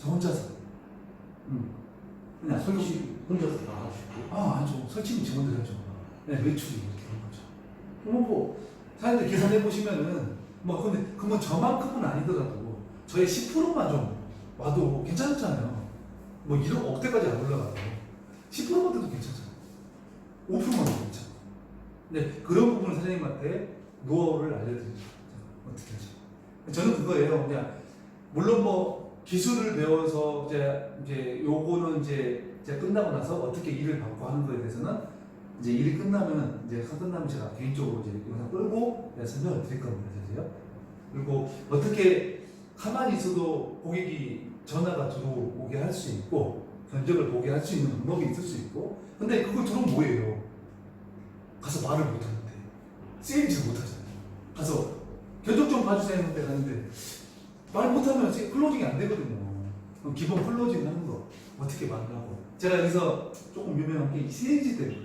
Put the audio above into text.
저 혼자서. 음. 그냥 설치 혼자서 다 하시고 아, 아니죠. 설치는 직원들이 하죠. 네, 매출이 이렇게 되는 거죠. 그러면 뭐, 사장님들 계산해 보시면은, 뭐, 근데, 그러면 저만큼은 아니더라도, 저의 10%만 좀 와도 괜찮잖아요. 뭐, 1억 억대까지 안 올라가도, 10%만 돼도 괜찮잖아요. 5%만 돼도 괜찮고. 네, 그런 부분을 사장님한테 노하우를 알려드리죠. 어떻게 하죠? 저는 그거예요. 그냥, 물론 뭐, 기술을 배워서 이제, 이제 요거는 이제 제가 끝나고 나서 어떻게 일을 받고 하는 거에 대해서는 이제 일이 끝나면 이제 다 끝나면 제가 개인적으로 이제 영상 끌고 설명을 드릴 겁니다, 사실요. 그리고 어떻게 가만히 있어도 고객이 전화가 들어오게 할 수 있고 견적을 보게 할 수 있는 방법이 있을 수 있고 근데 그걸 들으면 뭐예요? 가서 말을 못 하는데 세일즈 못 하잖아요. 가서 견적 좀 봐주세요 했는데 갔는데 말 못하면 클로징이 안 되거든요. 기본 클로징 하는 거 어떻게 하고 제가 여기서 조금 유명한 게 CNG 때문에